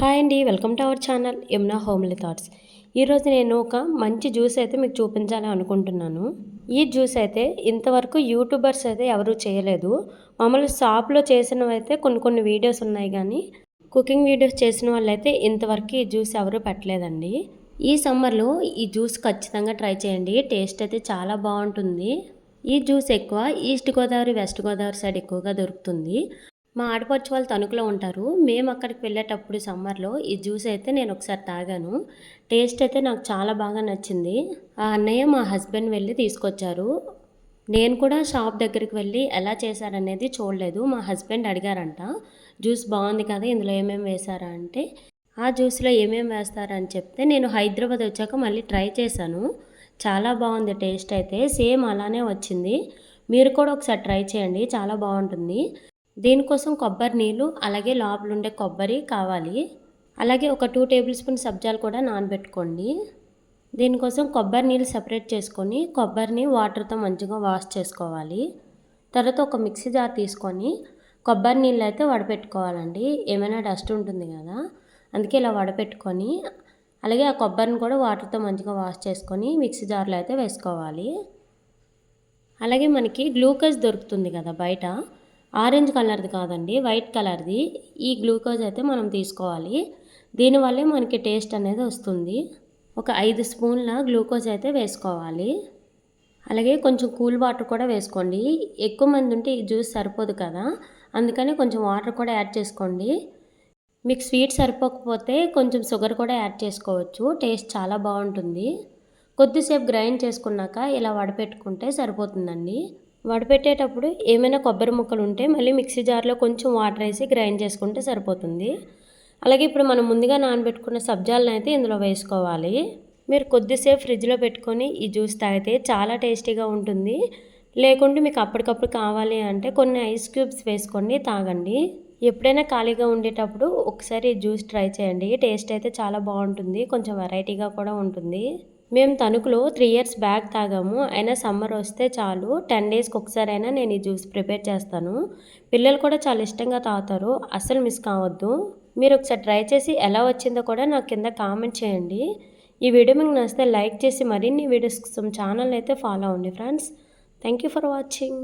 Hi అండి welcome to our channel Yamuna homely thoughts. ఈరోజు నేను ఒక మంచి జ్యూస్ అయితే మీకు చూపించాలని అనుకుంటున్నాను. ఈ జ్యూస్ అయితే ఇంతవరకు యూట్యూబర్స్ అయితే ఎవరూ చేయలేదు. మామూలు షాప్లో చేసినవైతే కొన్ని కొన్ని వీడియోస్ ఉన్నాయి కానీ కుకింగ్ వీడియోస్ చేసిన వాళ్ళైతే ఇంతవరకు ఈ జ్యూస్ ఎవరూ పెట్టలేదండి. ఈ సమ్మర్లో ఈ జ్యూస్ ఖచ్చితంగా ట్రై చేయండి టేస్ట్ అయితే చాలా బాగుంటుంది. ఈ జ్యూస్ ఎక్కువ east Godavari west Godavari side ఎక్కువగా దొరుకుతుంది. మా ఆడపడుచు వాళ్ళు తణుకులో ఉంటారు. మేము అక్కడికి వెళ్ళేటప్పుడు సమ్మర్లో ఈ జ్యూస్ అయితే నేను ఒకసారి తాగాను. టేస్ట్ అయితే నాకు చాలా బాగా నచ్చింది. ఆ అన్నయ్య మా హస్బెండ్ వెళ్ళి తీసుకొచ్చారు. నేను కూడా షాప్ దగ్గరికి వెళ్ళి ఎలా చేశారనేది చూడలేదు. మా హస్బెండ్ అడిగారంట జ్యూస్ బాగుంది కదా ఇందులో ఏమేమి వేశారా? అంటే ఆ జ్యూస్లో ఏమేమి వేస్తారని చెప్తే నేను హైదరాబాద్ వచ్చాక మళ్ళీ ట్రై చేశాను. చాలా బాగుంది టేస్ట్ అయితే సేమ్ అలానే వచ్చింది. మీరు కూడా ఒకసారి ట్రై చేయండి చాలా బాగుంటుంది. దీనికోసం కొబ్బరి నీళ్ళు అలాగే లోపల ఉండే కొబ్బరి కావాలి. అలాగే ఒక టూ టేబుల్ స్పూన్ సబ్జాలు కూడా నానబెట్టుకోండి. దీనికోసం కొబ్బరి నీళ్ళు సపరేట్ చేసుకొని కొబ్బరిని వాటర్తో మంచిగా వాష్ చేసుకోవాలి. తర్వాత ఒక మిక్సీ జార్ తీసుకొని కొబ్బరి నీళ్ళు అయితే వడపెట్టుకోవాలండి. ఏమైనా డస్ట్ ఉంటుంది కదా అందుకే ఇలా వడపెట్టుకొని అలాగే ఆ కొబ్బరిని కూడా వాటర్తో మంచిగా వాష్ చేసుకొని మిక్సీ జార్లో అయితే వేసుకోవాలి. అలాగే మనకి గ్లూకోజ్ దొరుకుతుంది కదా బయట. ఆరెంజ్ కలర్ది కాదండి వైట్ కలర్ది. ఈ గ్లూకోజ్ అయితే మనం తీసుకోవాలి. దీనివల్లే మనకి టేస్ట్ అనేది వస్తుంది. ఒక ఐదు స్పూన్ల గ్లూకోజ్ అయితే వేసుకోవాలి. అలాగే కొంచెం కూల్ వాటర్ కూడా వేసుకోండి. ఎక్కువ మంది ఉంటే ఈ జ్యూస్ సరిపోదు కదా అందుకని కొంచెం వాటర్ కూడా యాడ్ చేసుకోండి. మీకు స్వీట్ సరిపోకపోతే కొంచెం షుగర్ కూడా యాడ్ చేసుకోవచ్చు. టేస్ట్ చాలా బాగుంటుంది. కొద్దిసేపు గ్రైండ్ చేసుకున్నాక ఇలా వడపెట్టుకుంటే సరిపోతుందండి. వడపెట్టేటప్పుడు ఏమైనా కొబ్బరి ముక్కలు ఉంటే మళ్ళీ మిక్సీ జార్లో కొంచెం వాటర్ వేసి గ్రైండ్ చేసుకుంటే సరిపోతుంది. అలాగే ఇప్పుడు మనం ముందుగా నానబెట్టుకున్న సబ్జాలను అయితే ఇందులో వేసుకోవాలి. మీరు కొద్దిసేపు ఫ్రిడ్జ్లో పెట్టుకొని ఈ జ్యూస్ తాగితే చాలా టేస్టీగా ఉంటుంది. లేకుంటే మీకు అప్పటికప్పుడు కావాలి అంటే కొన్ని ఐస్ క్యూబ్స్ వేసుకోండి తాగండి. ఎప్పుడైనా ఖాళీగా ఉండేటప్పుడు ఒకసారి జ్యూస్ ట్రై చేయండి. టేస్ట్ అయితే చాలా బాగుంటుంది. కొంచెం వెరైటీగా కూడా ఉంటుంది. మేము తణుకులో త్రీ ఇయర్స్ బ్యాక్ తాగాము. అయినా సమ్మర్ వస్తే చాలు. టెన్ డేస్కి ఒకసారి అయినా నేను ఈ జ్యూస్ ప్రిపేర్ చేస్తాను. పిల్లలు కూడా చాలా ఇష్టంగా తాగుతారు. అస్సలు మిస్ కావద్దు. మీరు ఒకసారి ట్రై చేసి ఎలా వచ్చిందో కూడా నాకు కింద కామెంట్ చేయండి. ఈ వీడియో మీకు నచ్చితే లైక్ చేసి మరిన్ని వీడియోస్ కోసం ఛానల్ అయితే ఫాలో అవ్వండి friends. Thank you for watching